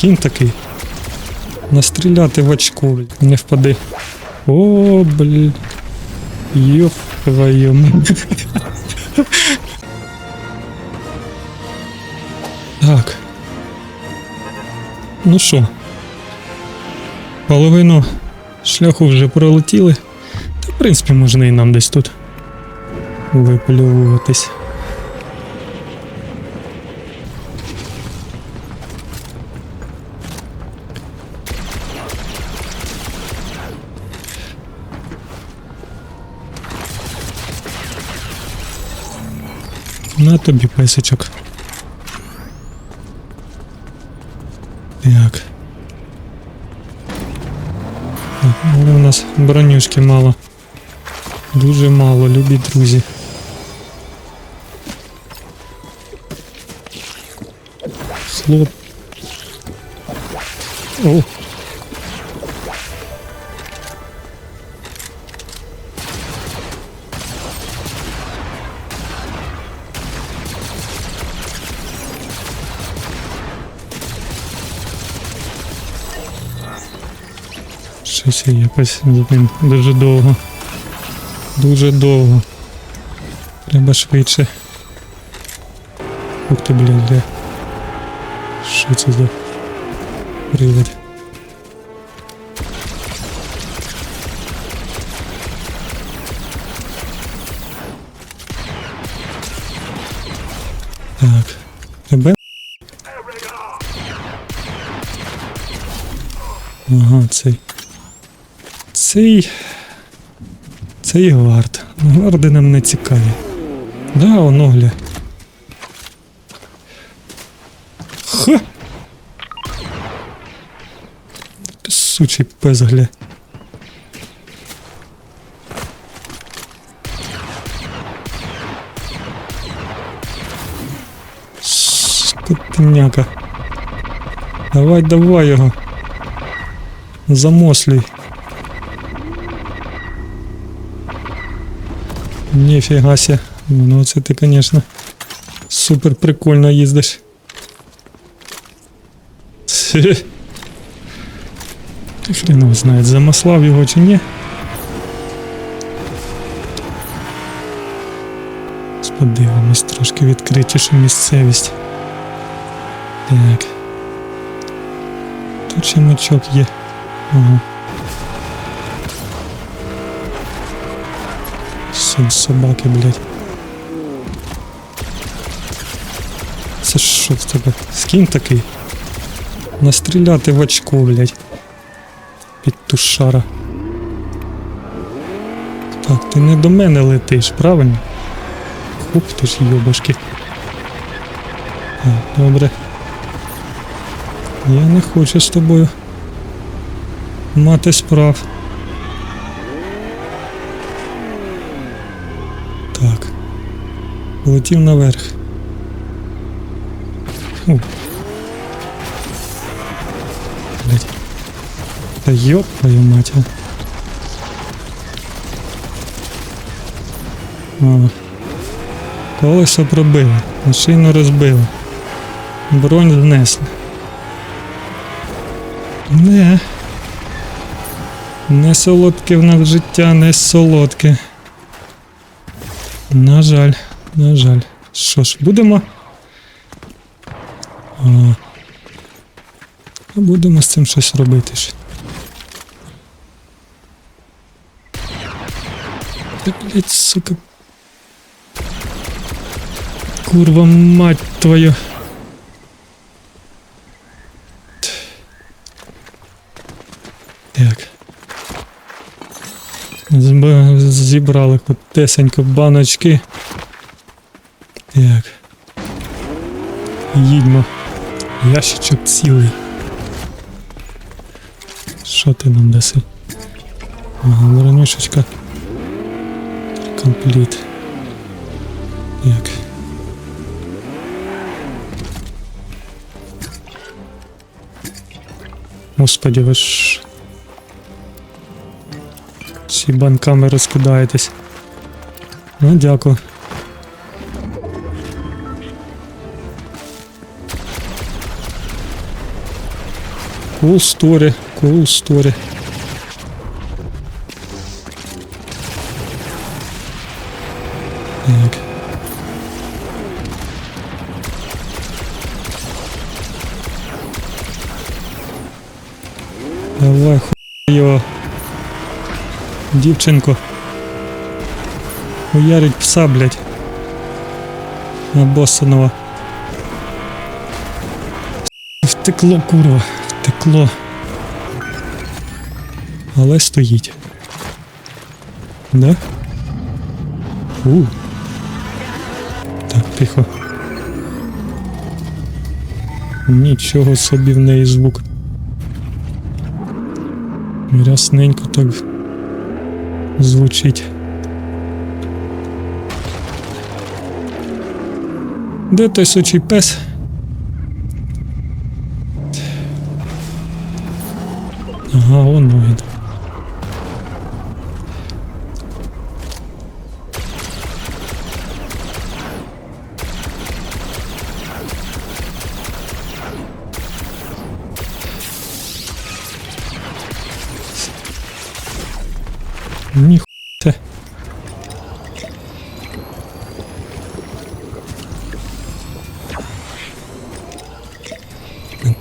Скін такий. Настріляти в блядь. Не впади. О, блін. Йоп твою. Так. Ну що? Половину шляху вже пролетіли. Та, в принципі, можна і нам десь тут виплюватись. На тобі песичок. Так. Так, Але у нас бронюшки мало. Дуже мало, любі друзі. Хлоп. О. Щось якось за ним дуже довго. Дуже довго. Треба швидше. Ух ти, блядь, де? Що це за привид? Так. Тебе? Ага, цей. Цей. Цей гвард. Гварди нам не цікаві. Да, воно гля. Ха! Сучий пес гля. Скотиняка. Давай, давай його. Замослюй. Ніфіга ся. Ну це ти, конечно, супер прикольно їздиш. Хрен його знає, замаслав його чи ні. Подивимось трошки відкритішу місцевість. Так. Тут ще мечок є. Ага. Сын собаки, блядь. Це що в тебе? Скін такий? Настріляти в очко, блядь. Підтушара. Так, ти не до мене летиш, правильно? Ух ти ж йобашки. Добре. Я не хочу з тобою мати справ. Так. Полетів наверх. Блять. Та ёб твою мать. А. Колесо пробило, машину розбило. Бронь знесли. Не. Не солодке в нас життя, не солодке. На жаль, на жаль. Що ж, будемо. А, будемо з цим щось робити. ж. Та, блять, сука. Курва мать твою. Так. Зібрали хотесенько баночки. Так. Їдьмо. Ящичок цілий. Що ти нам даси? Ага, бронюшечка. Компліт. Так. Господи, ви ж. Ці банками розкидаєтесь. Ну, дякую. Cool story, cool story. Так. Давай хуй його. Дівчинко. Хуярить пса, блядь. Обоссаного. Втекло, курва, втекло. Але стоїть. Да? У. Так, тихо. Нічого собі в неї звук. Рясненько так звучить. Де той сучий пес? Ага, воно він. Ніхуя.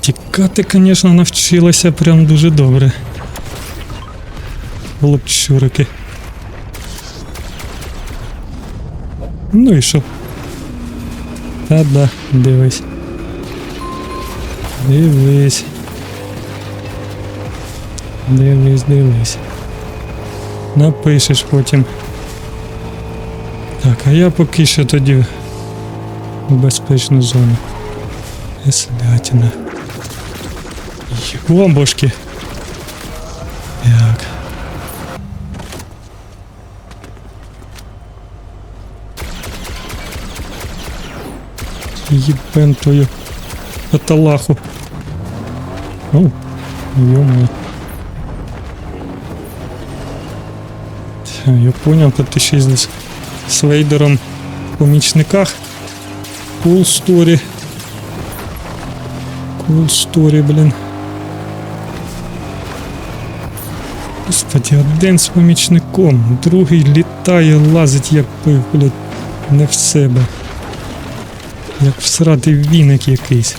Тікати, звісно, навчилася прям дуже добре. Хлопчурики. Ну і що? Та да, дивись. Дивись. Дивись, дивись. Напишеш потім. Так, а я поки що тоді в безпечну зону. Слятина. Бомбушки. Єбен твою аталаху. Оу, ё Я понял, то ти ще й з, з Вейдером в помічниках. Cool story. Cool story, блін. Господи, один з помічником, другий літає, лазить як пив, блядь, не в себе. Як всрати віник якийсь.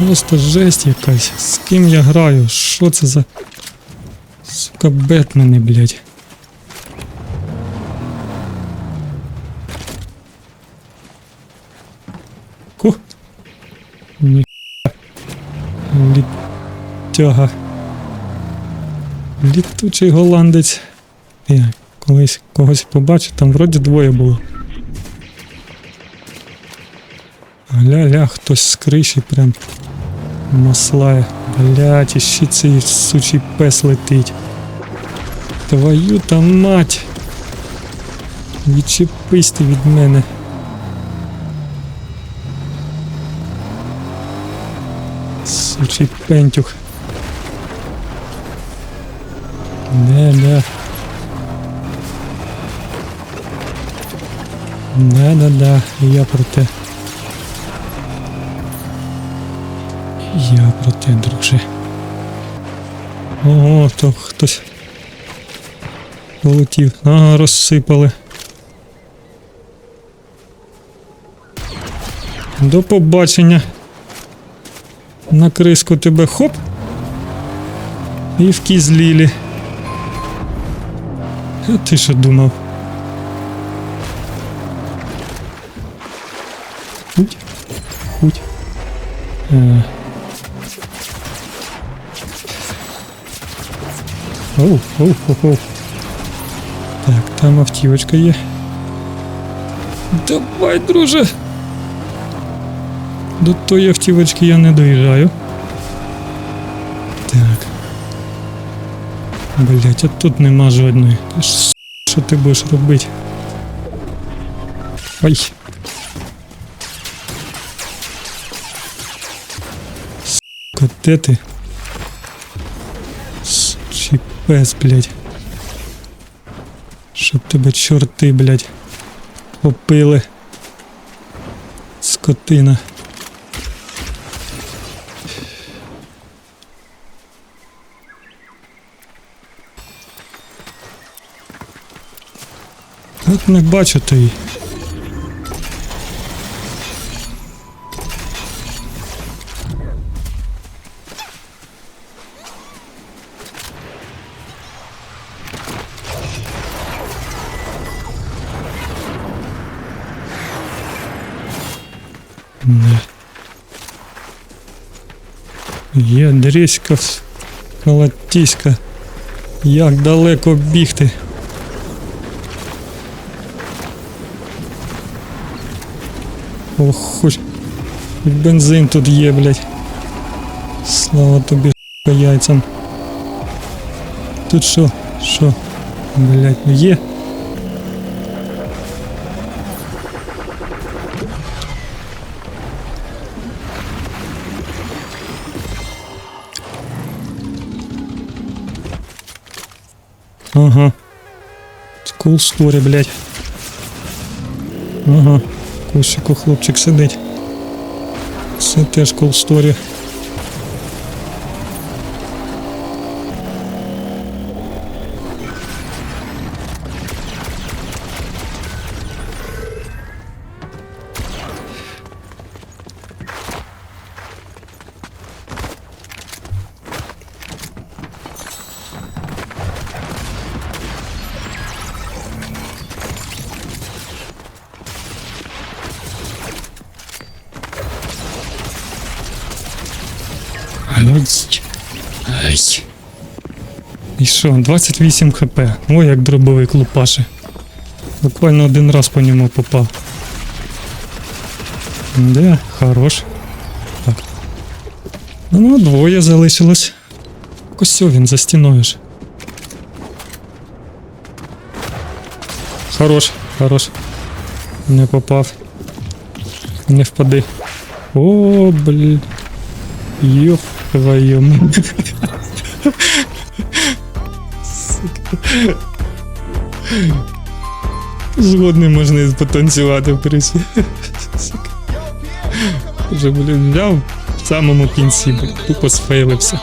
Просто жесть якась. З ким я граю? Що це за. Сука, Бетмени, блядь. Ку. Ні. Літяга. Літучий голландець. Я колись когось побачив, там вроді двоє було. Гля-ля, хтось з криші прям маслає. Блять, іще цей сучий пес летить. Твою та мать. Відчепись ти від мене. Сучий пентюх. Да-да. Да-да-да, я про те. Я про те, друже. Ого, то хтось полетів. Ага, розсипали. До побачення. На криску тебе хоп. І в кізлілі. А ти що думав? Хуть. Хуть. Оу, оу, оу, оу. Так, там автівочка є. Давай, друже. До тої автівочки я не доїжджаю. Так. Блять, а тут нема жодної. Що ти будеш робити? Ай. Сука, де ти? Вонючий пес, блядь. Щоб тебе чорти, блядь, попили. Скотина. От не бачу ти. Є дріська колотіська. Як далеко бігти? Ох, хоч бензин тут є, блядь. Слава тобі, яйцям. Тут що? Що? Блядь, є? Ага. Cool сторі, блядь. Ага. Кусику хлопчик сидить. Це теж cool story. Ай. І що, 28 хп. Ой, як дробовик лупаше. Буквально один раз по ньому попав. Де, хорош. Так. Ну, двоє залишилось. Ось він за стіною ж. Хорош, хорош. Не попав. Не впади. О, блін. Ёб мать. Згодний можна і потанцювати в присі. Вже, блін, взяв в самому кінці, тупо сфейлився.